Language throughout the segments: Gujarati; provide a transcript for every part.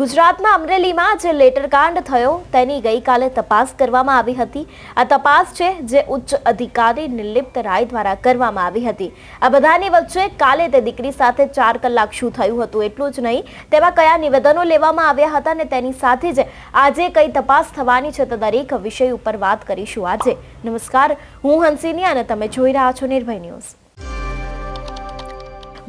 ગુજરાતના અમરેલીમાં જે લેટરકાંડ થયો તેની ગઈકાલે તપાસ કરવામાં આવી હતી. આ તપાસ છે જે ઉચ્ચ અધિકારી નિર્લિપ્ત રાય દ્વારા કરવામાં આવી હતી. આ બધાની વચ્ચે કાલે તે દીકરી સાથે ચાર કલાક શું થયું હતું એટલું જ નહીં. તેમાં કયા નિવેદનો લેવામાં આવ્યા હતા અને તેની સાથે જ આજે કઈ તપાસ થવાની છે તે દરેક વિષય ઉપર વાત કરીશું આજે. નમસ્કાર, હું હંસિની અને તમે જોઈ રહ્યા છો નિર્ભય ન્યૂઝ.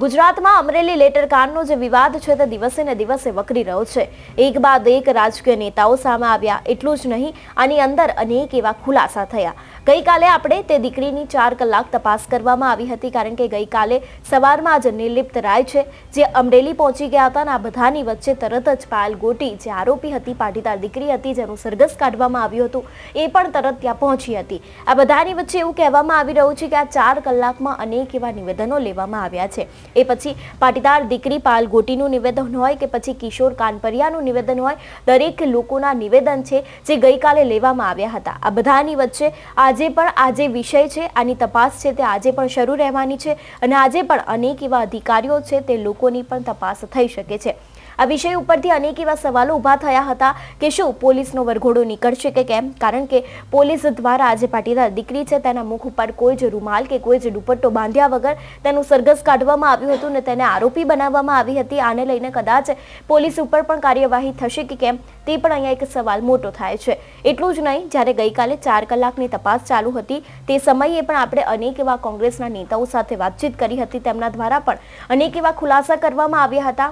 ગુજરાતમાં અમરેલી લેટર કાંડનો જે વિવાદ છે તે દિવસે ને દિવસે વકરી રહ્યો છે. એક બાદ એક રાજકીય નેતાઓ સામે આવ્યા, એટલું જ નહીં, આની અંદર અનેક એવા ખુલાસા થયા. ગઈકાલે આપણે તે દીકરીની ચાર કલાક તપાસ કરવામાં આવી હતી કારણ કે ગઈકાલે સવારમાં જ નિર્લિપ્ત રાય છે. જે અમરેલી પહોંચી ગયા હતા અને આ બધાની વચ્ચે તરત જ પાયલ ગોટી, જે આરોપી હતી, પાટીદાર દીકરી હતી, જેનું સરઘસ કાઢવામાં આવ્યું હતું, એ પણ તરત ત્યાં પહોંચી હતી. આ બધાની વચ્ચે એવું કહેવામાં આવી રહ્યું છે કે આ ચાર કલાકમાં અનેક એવા નિવેદનો લેવામાં આવ્યા છે. એ પછી પાટીદાર દીકરી પાયલ ગોટીનું નિવેદન હોય કે પછી કિશોર કાનપરિયાનું નિવેદન હોય, દરેક લોકોના નિવેદન છે જે ગઈકાલે લેવામાં આવ્યા હતા. આ બધાની વચ્ચે આજે પણ આજે વિષય છે, આની તપાસ છે, તે આજે પણ શરૂ રહેવાની છે અને આજે પણ અનેક એવા અધિકારીઓ છે, તે લોકોની પણ તપાસ થઈ શકે છે. આ વિષય ઉપરથી અનેક એવા સવાલો ઊભા થયા હતા કે શું પોલીસનો વરઘોડો નીકળશે કે કેમ? કારણ કે પોલીસ દ્વારા આજે પાટીદાર દીકરી છે, તેના મુખ ઉપર કોઈ જ રૂમાલ કે કોઈ જ દુપટ્ટો બાંધ્યા વગર તેનું સરઘસ કાઢવામાં આવ્યું હતું ને તેને આરોપી બનાવવામાં આવી હતી. આને લઈને કદાચ પોલીસ ઉપર પણ કાર્યવાહી થશે કે કેમ? તે પણ અહીંયા એક સવાલ મોટો થાય છે. એટલું જ નહીં, જ્યારે ગઈકાલે ચાર કલાકની તપાસ ચાલુ હતી, તે સમયે પણ આપણે અનેક એવા કોંગ્રેસના નેતાઓ સાથે વાતચીત કરી હતી. તેમના દ્વારા પણ અનેક એવા ખુલાસા કરવામાં આવ્યા હતા.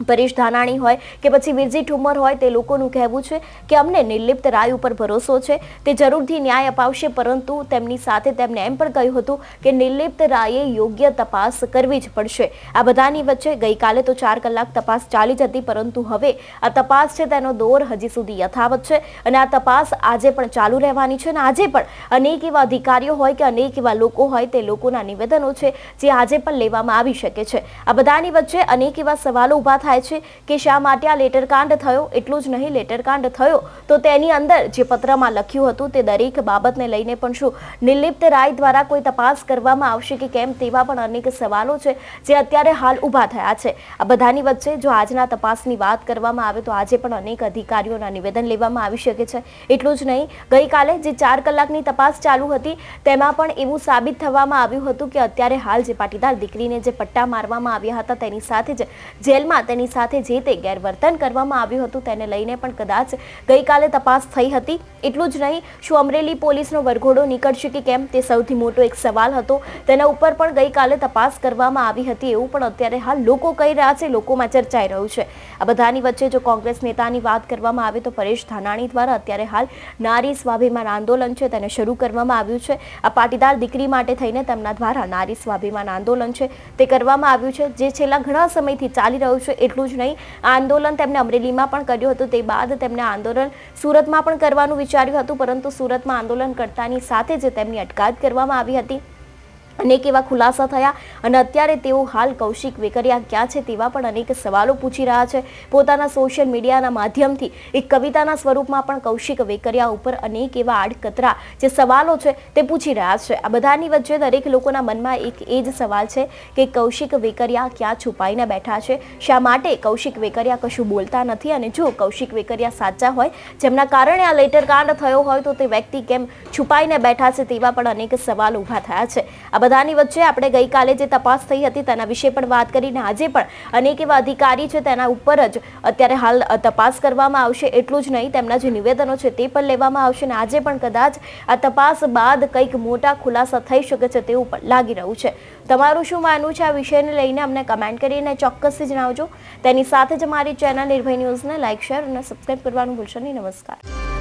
પરેશ ધાનાણી હોય કે પછી વિરજી ઠુમર હોય તે લોકોનું કહેવું છે કે અમને નિર્લિપ્ત રાય ઉપર ભરોસો છે. તે જરૂરથી ન્યાય અપાવશે, પરંતુ તેમની સાથે તેમણે એમ પણ કહ્યું હતું કે નિર્લિપ્ત રાયે યોગ્ય તપાસ કરવી જ પડશે. આ બધાની વચ્ચે ગઈકાલે તો ચાર કલાક તપાસ ચાલી જ હતી, પરંતુ હવે આ તપાસ છે તેનો દોર હજી સુધી યથાવત છે અને આ તપાસ આજે પણ ચાલુ રહેવાની છે અને આજે પણ અનેક એવા અધિકારીઓ હોય કે અનેક એવા લોકો હોય તે લોકોના નિવેદનો છે જે આજે પણ લેવામાં આવી શકે છે. આ બધાની વચ્ચે અનેક એવા સવાલો ઊભા થાય છે કે શા માટે આ લેટરકાંડ થયો? એટલું જ નહીં લેટરકાંડ થયો તો તેની અંદર જે પત્રમાં લખ્યું હતું તે દરેક બાબતને લઈને પણ શું? નિર્લિપ્ત રાય દ્વારા કોઈ તપાસ કરવામાં આવશે કે કેમ? તેવા પણ અનેક સવાલો છે જે અત્યારે હાલ ઊભા થયા છે. આ બધાની વચ્ચે જો આજના તપાસની વાત કરવામાં આવે તો આજે પણ અનેક અધિકારીઓના નિવેદન લેવામાં આવી શકે છે. એટલું જ નહીં, ગઈકાલે જે ચાર કલાકની તપાસ ચાલુ હતી તેમાં પણ એવું સાબિત થવામાં આવ્યું હતું કે અત્યારે હાલ જે પાટીદાર દીકરીને જે પટ્ટા મારવામાં આવ્યા હતા તેની સાથે જ જેલમાં તેની સાથે જે તે ગેરવર્તન કરવામાં આવ્યું હતું તેને લઈને પણ કદાચ ગઈકાલે તપાસ થઈ હતી. એટલું જ નહીં, શું અમરેલી પોલીસનો વરઘોડો નીકળશે કે કેમ તે સૌથી મોટો એક સવાલ હતો. તેના ઉપર પણ ગઈકાલે તપાસ કરવામાં આવી હતી એવું પણ અત્યારે હાલ લોકો કહી રહ્યા છે, લોકોમાં ચર્ચાઈ રહ્યું છે. આ બધાની વચ્ચે જો કોંગ્રેસ નેતાની વાત કરવામાં આવે તો પરેશ ધાનાણી દ્વારા અત્યારે હાલ નારી સ્વાભિમાન આંદોલન છે તેને શરૂ કરવામાં આવ્યું છે. આ પાટીદાર દીકરી માટે થઈને તેમના દ્વારા નારી સ્વાભિમાન આંદોલન છે તે કરવામાં આવ્યું છે. જે છેલ્લા ઘણા સમયથી ચાલી રહ્યું છે એટલું જ નહીં. આંદોલન તેમણે અમરેલીમાં પણ કર્યું હતું. તે બાદ તેમણે આંદોલન સુરતમાં પણ કરવાનું વિચાર્યું હતું. પરંતુ સુરતમાં આંદોલન કરતાની સાથે જ તેમની અટકાયત કરવામાં આવી હતી. અનેક એવા ખુલાસા થયા અને અત્યારે તેઓ હાલ કૌશિક વેકરિયા ક્યાં છે તેવા પણ અનેક સવાલો પૂછી રહ્યા છે. પોતાના સોશિયલ મીડિયાના માધ્યમથી એક કવિતાના સ્વરૂપમાં પણ કૌશિક વેકરિયા ઉપર અનેક એવા આડકતરા જે સવાલો છે તે પૂછી રહ્યા છે. આ બધાની વચ્ચે દરેક લોકોના મનમાં એક એ જ સવાલ છે કે કૌશિક વેકરિયા ક્યાં છુપાઈને બેઠા છે? શા માટે કૌશિક વેકરિયા કશું બોલતા નથી? અને જો કૌશિક વેકરિયા સાચા હોય, જેમના કારણે આ લેટર કાંડ થયો હોય, તો તે વ્યક્તિ કેમ છુપાઈને બેઠા છે તેવા પણ અનેક સવાલ ઊભા થયા છે. આ બધાની વચ્ચે આપણે ગઈકાલે જે તપાસ થઈ હતી તેના વિશે પણ વાત કરીને આજે પણ અનેક એવા અધિકારી છે તેના ઉપર જ અત્યારે હાલ તપાસ કરવામાં આવશે. એટલું જ નહીં, તેમના જે નિવેદનો છે તે પણ લેવામાં આવશે અને આજે પણ કદાચ આ તપાસ બાદ કંઈક મોટા ખુલાસા થઈ શકે છે તેવું પણ લાગી રહ્યું છે. તમારું શું માનવું છે આ વિષયને લઈને? અમને કમેન્ટ કરીને ચોક્કસથી જણાવજો. તેની સાથે જ મારી ચેનલ નિર્ભય ન્યૂઝને લાઇક શેર અને સબસ્ક્રાઇબ કરવાનું ભૂલશો નહીં. નમસ્કાર.